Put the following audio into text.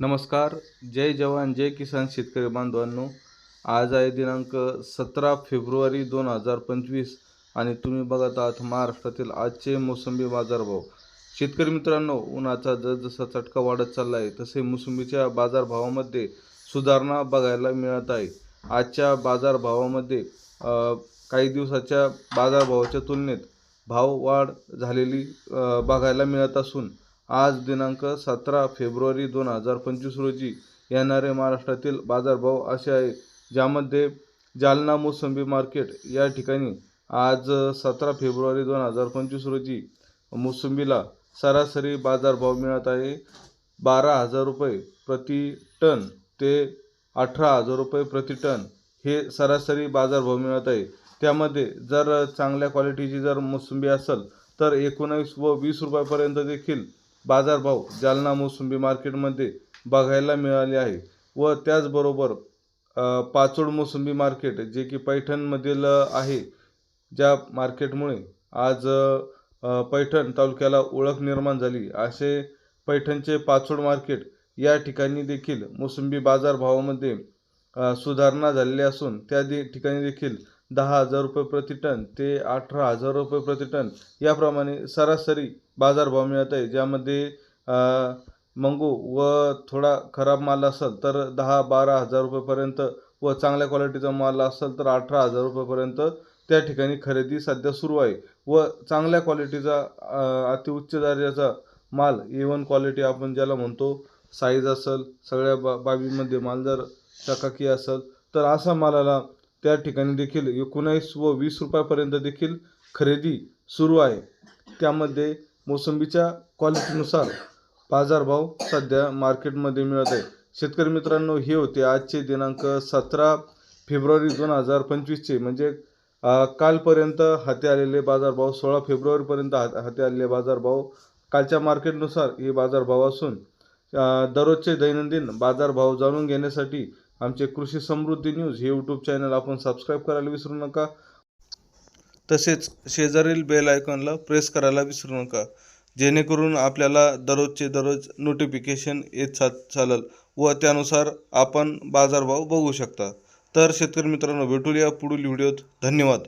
नमस्कार जय जवान जय किसान शेतकरी बांधवांनो. आज आहे दिनांक सतरा फेब्रुवारी दोन हजार पंचवीस आणि तुम्ही बघत आहात महाराष्ट्रातील आजचे मोसंबी बाजारभाव. शेतकरी मित्रांनो उन्हाचा जसजसा चटका वाढत चालला आहे तसे मोसंबीच्या बाजारभावामध्ये सुधारणा बघायला मिळत आहे. आजच्या बाजारभावामध्ये काही दिवसाच्या बाजारभावाच्या तुलनेत भाव वाढ झालेली बघायला मिळत असून आज दिनांक सतरा फेब्रुवारी दोन हजार पंचवीस रोजी येणारे महाराष्ट्रातील बाजारभाव असे आहे ज्यामध्ये जालना मोसंबी मार्केट या ठिकाणी आज सतरा फेब्रुवारी दोन हजार पंचवीस रोजी मोसंबीला सरासरी बाजारभाव मिळत आहे. बारा हजार रुपये प्रति टन ते अठरा हजार रुपये प्रति टन हे सरासरी बाजारभाव मिळत आहे. त्यामध्ये जर चांगल्या क्वालिटीची जर मोसंबी असेल तर एकोणावीस व वीस रुपयापर्यंत देखील बाजारभाव जालना मोसंबी मार्केटमध्ये बघायला मिळाले आहे. व त्याचबरोबर पाचोड मोसंबी मार्केट जे की पैठणमधील आहे. ज्या मार्केटमुळे आज पैठण तालुक्याला ओळख निर्माण झाली. असे पैठणचे पाचोड मार्केट या ठिकाणी देखील मोसंबी बाजारभावामध्ये सुधारणा झालेली असून त्या दे ठिकाणी देखील दहा हजार रुपये प्रति टन ते अठरा हजार रुपये प्रति टन याप्रमाणे सरासरी बाजारभाव मिळत आहे. ज्यामध्ये मंगू व थोडा खराब माल असेल तर दहा बारा हजार रुपयेपर्यंत व चांगल्या क्वालिटीचा माल असेल तर अठरा हजार रुपयेपर्यंत त्या ठिकाणी खरेदी सध्या सुरू आहे. व चांगल्या क्वालिटीचा अति अतिउच्च दर्जाचा माल ए वन क्वालिटी आपण ज्याला म्हणतो साईज असेल सगळ्या बा बाबीमध्ये माल जर चकाकी असेल तर असा मालाला त्या ठिकाणी देखील एकोणावीस व वीस रुपयापर्यंत देखील खरेदी सुरू आहे. त्यामध्ये मोसंबीच्या क्वालिटीनुसार बाजारभाव सध्या मार्केटमध्ये मिळत आहे. शेतकरी मित्रांनो हे होते आजचे दिनांक सतरा फेब्रुवारी दोन हजार पंचवीसचे. म्हणजे कालपर्यंत हाती आलेले बाजारभाव सोळा फेब्रुवारीपर्यंत हात हाती आलेले बाजारभाव कालच्या मार्केटनुसार हे बाजारभाव असून दररोजचे दैनंदिन बाजारभाव जाणून घेण्यासाठी आमचे कृषी समृद्धी न्यूज हे यूट्यूब चॅनल आपण सबस्क्राईब करायला विसरू नका. तसेच शेजारील बेल आयकॉनला प्रेस करायला विसरू नका. जेणेकरून आपल्याला दररोजचे दररोज नोटिफिकेशन येत चा चालेल व त्यानुसार आपण बाजारभाव बघू शकता. तर शेतकरी मित्रांनो भेटूया पुढील व्हिडिओत धन्यवाद.